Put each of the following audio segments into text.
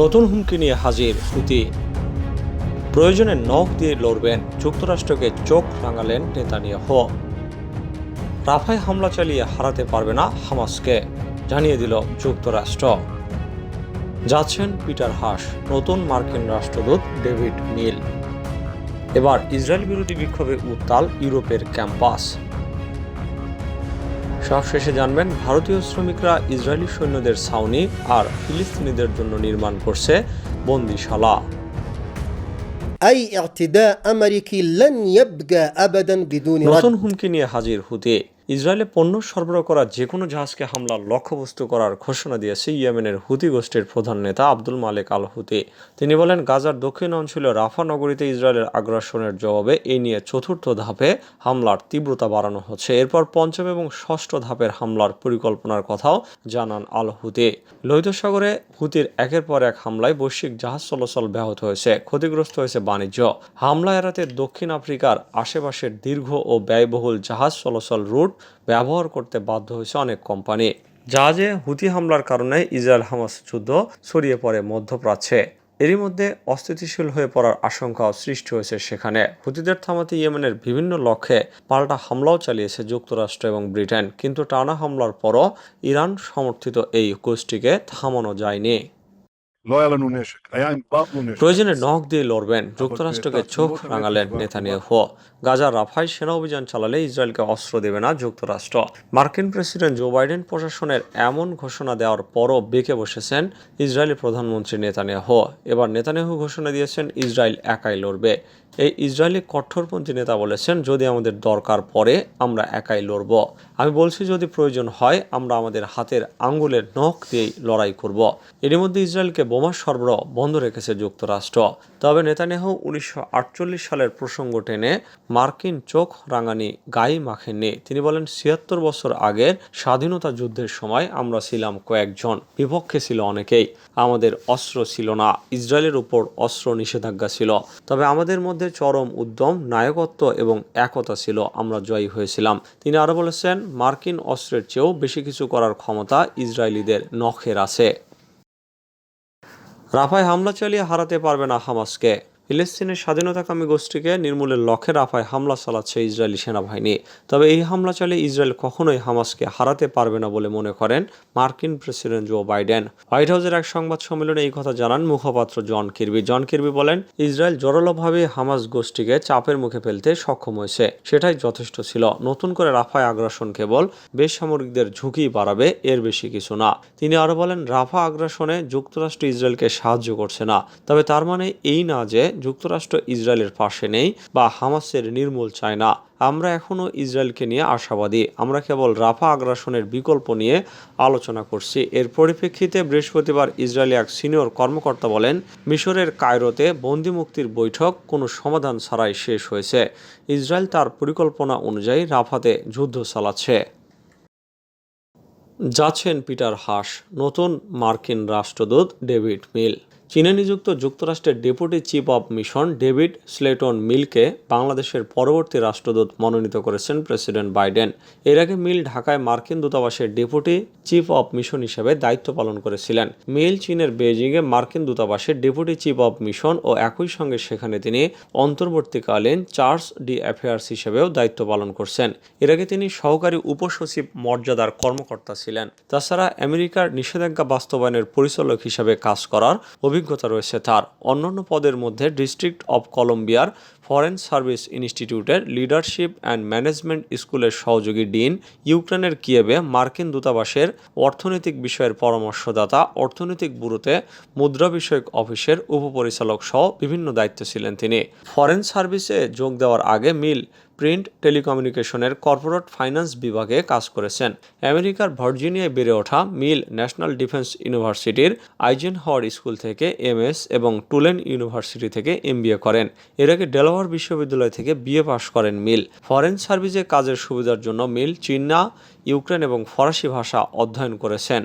নতুন হুমকি নিয়ে হাজির হুতি। প্রয়োজনে নখ দিয়ে লড়বেন যুক্তরাষ্ট্রকে চোখ রাঙালেন নেতানিয়াহু। রাফায় হামলা চালিয়ে হারাতে পারবে না হামাসকে, জানিয়ে দিল যুক্তরাষ্ট্র। যাচ্ছেন পিটার হাস, নতুন মার্কিন রাষ্ট্রদূত ডেভিড মিল। এবার ইসরায়েল বিরোধী বিক্ষোভে উত্তাল ইউরোপের ক্যাম্পাস। সবশেষে জানবেন ভারতীয় শ্রমিকরা ইসরায়েলি সৈন্যদের ছাউনি আর ফিলিস্তিনিদের জন্য নির্মাণ করছে বন্দিশালা। নতুন হুমকি নিয়ে হাজির হুতি। ইসরায়েলে পণ্য সরবরাহ করা যে কোনো জাহাজকে হামলার লক্ষ্যবস্তু করার ঘোষণা দিয়েছে ইয়েমেনের হুতি গোষ্ঠীর প্রধান নেতা আব্দুল মালেক আল হুতি তিনি বলেন, গাজার দক্ষিণ অঞ্চলে রাফা নগরীতে ইসরায়েলের আগ্রাসনের জবাবে এই নিয়ে চতুর্থ ধাপে হামলার তীব্রতা বাড়ানো হচ্ছে। এরপর পঞ্চম এবং ষষ্ঠ ধাপের হামলার পরিকল্পনার কথাও জানান আল হুতি লোহিত সাগরে হুতির একের পর এক হামলায় বৈশ্বিক জাহাজ চলাচল ব্যাহত হয়েছে, ক্ষতিগ্রস্ত হয়েছে বাণিজ্য। হামলা এড়াতে দক্ষিণ আফ্রিকার আশেপাশের দীর্ঘ ও ব্যয়বহুল জাহাজ চলাচল রুট ব্যবহার করতে বাধ্য হয়েছে অনেক কোম্পানি জাহাজে হুতি হামলার কারণে ইসরায়েল হামাস যুদ্ধ ছড়িয়ে পড়ে মধ্যপ্রাচ্যে। এরই মধ্যে অস্থিতিশীল হয়ে পড়ার আশঙ্কাও সৃষ্টি হয়েছে সেখানে। হুতিদের থামাতে ইয়েমেনের বিভিন্ন লক্ষ্যে পাল্টা হামলাও চালিয়েছে যুক্তরাষ্ট্র এবং ব্রিটেন, কিন্তু টানা হামলার পরও ইরান সমর্থিত এই গোষ্ঠীকে থামানো যায়নি। לא היה לנו נשק, היה אמברגו נשק. প্রয়োজনে নখ দিয়ে লড়বেন যুক্তরাষ্ট্রকে চোখ রাঙালেন নেতানিয়াহু গাজার রাফায় সেনা অভিযান চালালে ইসরায়েলকে অস্ত্র দেবে না যুক্তরাষ্ট্র মার্কিন প্রেসিডেন্ট জো বাইডেন প্রশাসনের এমন ঘোষণা দেওয়ার পরও বেঁকে বসেছেন ইসরায়েলি প্রধানমন্ত্রী নেতানিয়াহু এবার নেতানিয়াহু ঘোষণা দিয়েছেন ইসরায়েল একাই লড়বে এই ইসরায়েলি কঠোরপন্থী নেতা বলেছেন, যদি আমাদের দরকার পড়ে, আমরা একাই লড়ব। আমি বলছি, যদি প্রয়োজন হয়, আমরা আমাদের হাতের আঙ্গুলের নখ দিয়েই লড়াই করব। এরই মধ্যে ইসরায়েলকে বোমা সরবরাহ বন্ধ রেখেছে যুক্তরাষ্ট্র। তবে নেতানিয়াহু উনিশশো সালের প্রসঙ্গ টেনে মার্কিন চোখ রাঙানি গায়ে মাখেননি। তিনি বলেন, ছিয়াত্তর বছর আগের স্বাধীনতা যুদ্ধের সময় আমরা ছিলাম কয়েকজন। বিপক্ষে ছিল অনেকেই। আমাদের অস্ত্র ছিল না। ইসরায়েলের উপর অস্ত্র নিষেধাজ্ঞা ছিল। তবে আমাদের মধ্যে চরম উদ্যম, নায়কত্ব এবং একতা ছিল, আমরা জয়ী হয়েছিলাম। তিনি আরও বলেছেন, মার্কিন অস্ত্রের চেয়েও বেশি কিছু করার ক্ষমতা ইসরায়েলিদের নখের আছে। রাফায় হামলা চালিয়ে হারাতে পারবে না হামাসকে। ফিলিস্তিনের স্বাধীনতাকামী গোষ্ঠীকে নির্মূলের লক্ষ্যে রাফায় হামলা চালাচ্ছে ইসরায়েলি সেনাবাহিনী। তবে এই হামলা চালিয়ে ইসরায়েল কখনোই হামাসকে হারাতে পারবে না বলে মনে করেন মার্কিন প্রেসিডেন্ট জো বাইডেন। হোয়াইট হাউসের এক সংবাদ সম্মেলনে এই কথা জানান মুখপাত্র জন কিরবি। জন কিরবি বলেন, ইসরায়েল জোরালোভাবে হামাস গোষ্ঠীকে চাপের মুখে ফেলতে সক্ষম হয়েছে। সেটাই যথেষ্ট ছিল। নতুন করে রাফায় আগ্রাসন কেবল বেসামরিকদের ঝুঁকি বাড়াবে, এর বেশি কিছু না। তিনি আরও বলেন, রাফা আগ্রাসনে যুক্তরাষ্ট্র ইসরায়েলকে সাহায্য করছে না। তবে তার মানে এই না যে যুক্তরাষ্ট্র ইসরায়েলের পাশে নেই বা হামাসের নির্মূল চায় না। আমরা এখনও ইসরায়েলকে নিয়ে আশাবাদী। আমরা কেবল রাফা আগ্রাসনের বিকল্প নিয়ে আলোচনা করছি। এর পরিপ্রেক্ষিতে বৃহস্পতিবার ইসরায়েলি এক সিনিয়র কর্মকর্তা বলেন, মিশরের কায়রোতে বন্দি মুক্তির বৈঠক কোনো সমাধান ছাড়াই শেষ হয়েছে। ইসরায়েল তার পরিকল্পনা অনুযায়ী রাফাতে যুদ্ধ চালাচ্ছে। যাচ্ছেন পিটার হাস, নতুন মার্কিন রাষ্ট্রদূত ডেভিড মিল। চীনে নিযুক্ত যুক্তরাষ্ট্রের deputy chief of mission David Slayton মিলকে বাংলাদেশের পরবর্তী রাষ্ট্রদূত মনোনীত করেছেন প্রেসিডেন্ট বাইডেন। এর আগে মিল ঢাকায় মার্কিন দূতাবাসের ডেপুটি চিফ অব মিশন হিসেবে দায়িত্ব পালন করেছিলেন। মিল চীনের বেজিংয়ে মার্কিন দূতাবাসের ডেপুটি চিফ অব মিশন ও একই সঙ্গে সেখানে তিনি অন্তর্বর্তীকালীন চার্জ ডি অ্যাফেয়ার্স হিসেবেও দায়িত্ব পালন করছেন। এর আগে তিনি সহকারী উপসচিব মর্যাদার কর্মকর্তা ছিলেন। তাছাড়া আমেরিকার নিষেধাজ্ঞা বাস্তবায়নের পরিচালক হিসেবে কাজ করার অভিজ্ঞতা রয়েছে তার। অন্যান্য পদের মধ্যে ডিস্ট্রিক্ট অব কলম্বিয়ার ফরেন সার্ভিস ইনস্টিটিউটের লিডারশিপ অ্যান্ড ম্যানেজমেন্ট স্কুলের সহযোগী ডিন ইউক্রেনের কিয়েবে মার্কিন দূতাবাসের অর্থনৈতিক বিষয়ের পরামর্শদাতা, অর্থনৈতিক ব্যুরোতে মুদ্রা বিষয়ক অফিসের উপপরিচালক সহ বিভিন্ন দায়িত্ব ছিলেন তিনি। ফরেন সার্ভিসে যোগ দেওয়ার আগে মিল প্রিন্ট টেলিকমিউনিকেশনের কর্পোরেট ফাইন্যান্স বিভাগে কাজ করেছেন। আমেরিকার ভার্জিনিয়ায় বেড়ে ওঠা মিল ন্যাশনাল ডিফেন্স ইউনিভার্সিটির আইজেন হাওয়ার্ড স্কুল থেকে এমএস এবং টুলেন ইউনিভার্সিটি থেকে এমবিএ করেন। এর আগে ডেলাওয়ার বিশ্ববিদ্যালয় থেকে বিএ পাশ করেন মিল। ফরেন সার্ভিসে কাজের সুবিধার জন্য মিল চীনা, ইউক্রেন এবং ফরাসি ভাষা অধ্যয়ন করেছেন।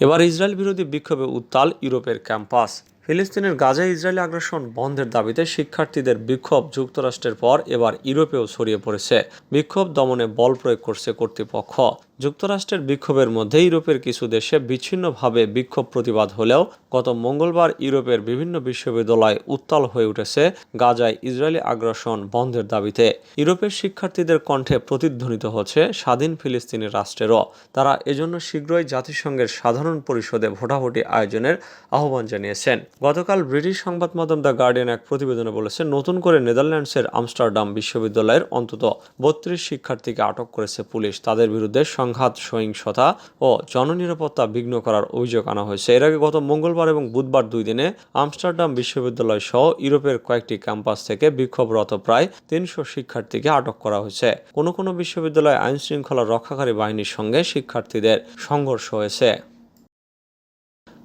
এবার ইসরায়েল বিরোধী বিক্ষোভে উত্তাল ইউরোপের ক্যাম্পাস। ফিলিস্তিনের গাজা ইসরায়েলি আগ্রাসন বন্ধের দাবিতে শিক্ষার্থীদের বিক্ষোভ যুক্তরাষ্ট্রের পর এবার ইউরোপেও ছড়িয়ে পড়েছে। বিক্ষোভ দমনে বল প্রয়োগ করছে কর্তৃপক্ষ। যুক্তরাষ্ট্রের বিক্ষোভের মধ্যে ইউরোপের কিছু দেশে বিচ্ছিন্নভাবে বিক্ষোভ প্রতিবাদ হলেও গত মঙ্গলবার ইউরোপের বিভিন্ন বিশ্ববিদ্যালয় উত্তাল হয়ে উঠেছে গাজায় ইসরায়েলি আগ্রাসন বন্ধের দাবিতে। ইউরোপের শিক্ষার্থীদের কণ্ঠে প্রতিধ্বনিত হচ্ছে স্বাধীন ফিলিস্তিনি রাষ্ট্রেরও। তারা এজন্য শীঘ্রই জাতিসংঘের সাধারণ পরিষদে ভোটাভুটি আয়োজনের আহ্বান জানিয়েছেন। গতকাল ব্রিটিশ সংবাদ মাধ্যম দ্য গার্ডিয়ান এক প্রতিবেদনে বলেছে নতুন করে নেদারল্যান্ডসের আমস্টারডাম বিশ্ববিদ্যালয়ের অন্তত বত্রিশ শিক্ষার্থীকে আটক করেছে পুলিশ। তাদের বিরুদ্ধে সংঘাত, সহিংসতা ও জননিরাপত্তা বিঘ্ন করার অভিযোগ আনা হয়েছে। এর আগে গত মঙ্গলবার এবং বুধবার দুই দিনে আমস্টারডাম বিশ্ববিদ্যালয় সহ ইউরোপের কয়েকটি ক্যাম্পাস থেকে বিক্ষোভরত প্রায় তিনশো শিক্ষার্থীকে আটক করা হয়েছে। কোনো কোনো বিশ্ববিদ্যালয়ে আইন শৃঙ্খলা রক্ষাকারী বাহিনীর সঙ্গে শিক্ষার্থীদের সংঘর্ষ হয়েছে।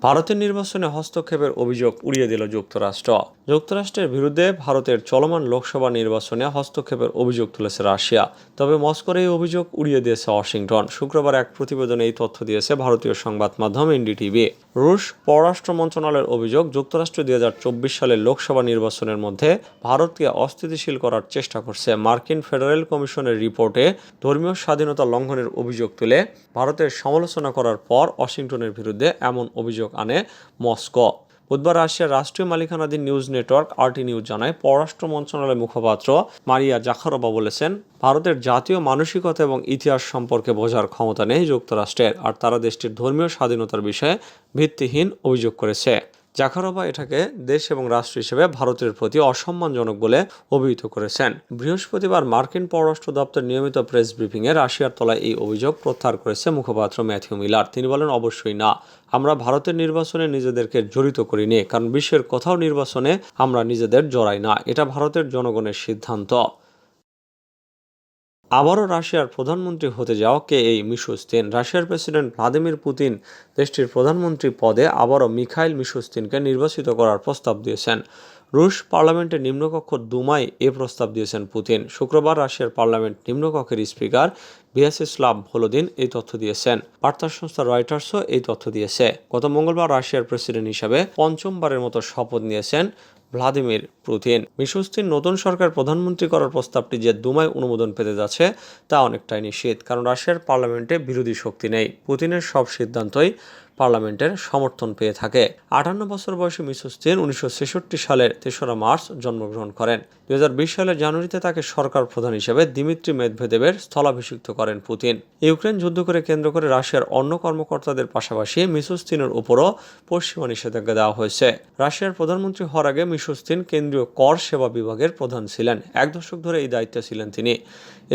ভারতের নির্বাচনে হস্তক্ষেপের অভিযোগ উড়িয়ে দিল যুক্তরাষ্ট্র। যুক্তরাষ্ট্রের বিরুদ্ধে ভারতের চলমান লোকসভা নির্বাচনে হস্তক্ষেপের অভিযোগ তুলেছে রাশিয়া। তবে মস্কোর এই অভিযোগ উড়িয়ে দিয়েছে ওয়াশিংটন। শুক্রবার এক প্রতিবেদনে এই তথ্য দিয়েছে ভারতীয় সংবাদ মাধ্যম এনডিটিভি। রুশ পররাষ্ট্র মন্ত্রণালয়ের অভিযোগ, যুক্তরাষ্ট্র দুই হাজার চব্বিশ সালের লোকসভা নির্বাচনের মধ্যে ভারতকে অস্থিতিশীল করার চেষ্টা করছে। মার্কিন ফেডারেল কমিশনের রিপোর্টে ধর্মীয় স্বাধীনতা লঙ্ঘনের অভিযোগ তুলে ভারতের সমালোচনা করার পর ওয়াশিংটনের বিরুদ্ধে এমন অভিযোগ আনে মস্কো। বুধবার রাশিয়ার রাষ্ট্রীয় মালিকানাধীন নিউজ নেটওয়ার্ক আরটি নিউজ জানায়, পররাষ্ট্র মন্ত্রণালয়ের মুখপাত্র মারিয়া জাখারোবা বলেছেন, ভারতের জাতীয় মানসিকতা এবং ইতিহাস সম্পর্কে বোঝার ক্ষমতা নেই যুক্তরাষ্ট্রের, আর তারা দেশটির ধর্মীয় স্বাধীনতার বিষয়ে ভিত্তিহীন অভিযোগ করেছে। জাখারোবা এটাকে দেশ এবং রাষ্ট্র হিসেবে ভারতের প্রতি অসম্মানজনক বলে অভিহিত করেছেন। বৃহস্পতিবার মার্কিন পররাষ্ট্র দপ্তর নিয়মিত প্রেস ব্রিফিংয়ে রাশিয়ার তলায় এই অভিযোগ প্রত্যাহার করেছে মুখপাত্র ম্যাথিউ মিলার। তিনি বলেন, অবশ্যই না। আমরা ভারতের নির্বাচনে নিজেদেরকে জড়িত করিনি, কারণ বিশ্বের কোথাও নির্বাচনে আমরা নিজেদের জড়াই না। এটা ভারতের জনগণের সিদ্ধান্ত। আবারও রাশিয়ার প্রধানমন্ত্রী হতে যাওয়াকে এই মিশুস্তিন, রাশিয়ার প্রেসিডেন্ট ভ্লাদিমির পুতিন দেশটির প্রধানমন্ত্রী পদে আবারও মিখাইল মিশুস্তিনকে নির্বাচিত করার প্রস্তাব দিয়েছেন। রুশ পার্লামেন্টের নিম্নকক্ষ দুমাই এ প্রস্তাব দিয়েছেন পুতিন। শুক্রবার রাশিয়ার পার্লামেন্ট নিম্নকক্ষের স্পিকার ভিয়াসিস্লাভ ভলোদিন এই তথ্য দিয়েছেন। বার্তা সংস্থা রয়টার্সও এই তথ্য দিয়েছে। গত মঙ্গলবার রাশিয়ার প্রেসিডেন্ট হিসাবে পঞ্চমবারের মতো শপথ নিয়েছেন ভ্লাদিমির পুতিন। মিশুস্তিন নতুন সরকার প্রধানমন্ত্রী করার প্রস্তাবটি যে দুমায় অনুমোদন পেতে যাচ্ছে, তা অনেকটাই নিশ্চিত কারণ রাশিয়ার পার্লামেন্টে বিরোধী শক্তি নেই। পুতিনের সব সিদ্ধান্তই পার্লামেন্টের সমর্থন পেয়ে থাকে। আটান্ন বছর বয়সী মিশুস্তিন উনিশশো ছেষট্টি সালের তেসরা মার্চ জন্মগ্রহণ করেন। দু হাজার বিশ সালের জানুয়ারিতে তাকে সরকার প্রধান হিসেবে দিমিত্রি মেদভেদেবের স্থলাভিষিক্ত করেন পুতিন। ইউক্রেন যুদ্ধ করে কেন্দ্র করে রাশিয়ার অন্য কর্মকর্তাদের পাশাপাশি মিশুস্তিনের উপরও পশ্চিমা নিষেধাজ্ঞা দেওয়া হয়েছে। রাশিয়ার প্রধানমন্ত্রী হওয়ার আগে মিশুস্তিন কেন্দ্রীয় কর সেবা বিভাগের প্রধান ছিলেন। এক দশক ধরে এই দায়িত্বে ছিলেন তিনি।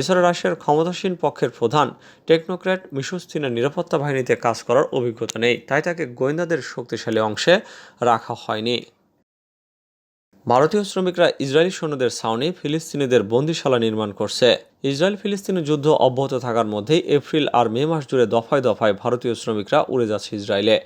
এছাড়া রাশিয়ার ক্ষমতাসীন পক্ষের প্রধান, টেকনোক্র্যাট মিশুস্তিনের নিরাপত্তা বাহিনীতে কাজ করার অভিজ্ঞতা নেই। তাই তাকে গোয়েন্দাদের শক্তিশালী অংশে রাখা হয়নি। ভারতীয় শ্রমিকরা ইসরায়েলি সৈন্যদের ছাউনি ফিলিস্তিনিদের বন্দিশালা নির্মাণ করছে। ইসরায়েল ফিলিস্তিনি যুদ্ধ অব্যাহত থাকার মধ্যেই এপ্রিল আর মে মাস জুড়ে দফায় দফায় ভারতীয় শ্রমিকরা উড়ে যাচ্ছে ইসরায়েলে।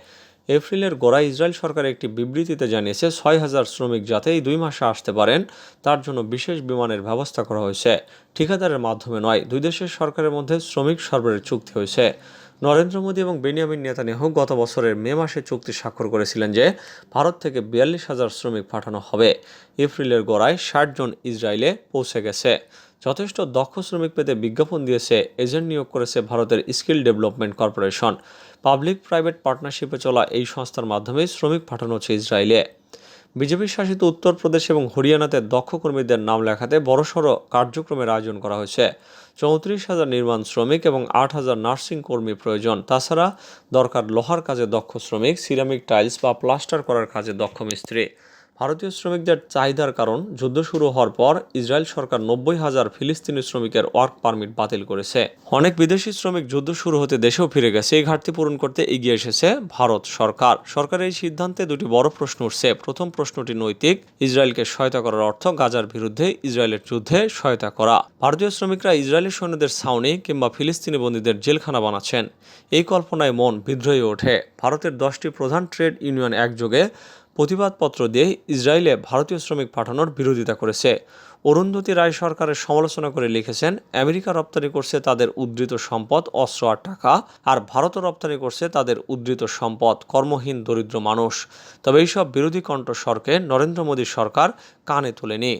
এপ্রিলের গোড়ায় ইসরায়েল সরকার একটি বিবৃতিতে জানিয়েছে, ছয় হাজার শ্রমিক যাতে এই দুই মাসে আসতে পারেন, তার জন্য বিশেষ বিমানের ব্যবস্থা করা হয়েছে। ঠিকাদারের মাধ্যমে নয়, দুই দেশের সরকারের মধ্যে শ্রমিক সরবরাহের চুক্তি হয়েছে। নরেন্দ্র মোদী এবং বেনিয়ামিন নেতানিয়াহু গত বছরের মে মাসে চুক্তি স্বাক্ষর করেছিলেন যে ভারত থেকে বিয়াল্লিশ হাজার শ্রমিক পাঠানো হবে। এপ্রিলের গোড়ায় ষাট জন ইসরায়েলে পৌঁছে গেছে। যথেষ্ট দক্ষ শ্রমিক পেতে বিজ্ঞাপন দিয়েছে, এজেন্ট নিয়োগ করেছে ভারতের skill development corporation. Public private পার্টনারশিপে চলা এই সংস্থার মাধ্যমে শ্রমিক পাঠানো হচ্ছে ইসরায়েলে। বিজেপি শাসিত উত্তরপ্রদেশ এবং হরিয়ানাতে দক্ষ কর্মীদের নাম লেখাতে বড়সড় কার্যক্রমের আয়োজন করা হয়েছে। চৌত্রিশ হাজার নির্মাণ শ্রমিক এবং আট হাজার নার্সিং কর্মী প্রয়োজন। তাছাড়া দরকার লোহার কাজে দক্ষ শ্রমিক, সিরামিক টাইলস বা প্লাস্টার করার কাজে দক্ষ মিস্ত্রি। ভারতীয় শ্রমিকদের চাহিদার কারণ যুদ্ধ শুরু হওয়ার পর ইসরায়েল সরকার নব্বই হাজার ফিলিস্তিনি শ্রমিকের ওয়ার্ক পারমিট বাতিল করেছে। অনেক বিদেশি শ্রমিক যুদ্ধ শুরু হতে দেশেও ফিরে গেছে, এই ঘাটতি পূরণ করতে এগিয়ে এসেছে ভারত সরকার। সরকারের এই সিদ্ধান্তে দুটি বড় প্রশ্ন উঠছে। প্রথম প্রশ্নটি নৈতিক, ইসরায়েলকে সহায়তা করার অর্থ গাজার বিরুদ্ধে ইসরায়েলের যুদ্ধে সহায়তা করা। ভারতীয় শ্রমিকরা ইসরায়েলি সৈন্যদের ছাউনি কিংবা ফিলিস্তিনি বন্দীদের জেলখানা বানাচ্ছেন। এই কল্পনায় মন বিদ্রোহী ওঠে। ভারতের দশটি প্রধান ট্রেড ইউনিয়ন একযোগে প্রতিবাদপত্র দিয়ে ইসরায়েলে ভারতীয় শ্রমিক পাঠানোর বিরোধিতা করেছে। অরুন্ধতী রায় সরকারের সমালোচনা করে লিখেছেন, আমেরিকা রপ্তানি করছে তাদের উদ্ধৃত সম্পদ, অস্ত্র আর টাকা, আর ভারতও রপ্তানি করছে তাদের উদ্ধৃত সম্পদ, কর্মহীন, দরিদ্র মানুষ। তবে এইসব বিরোধী কণ্ঠস্বরকে নরেন্দ্র মোদী সরকার কানে তোলেনি।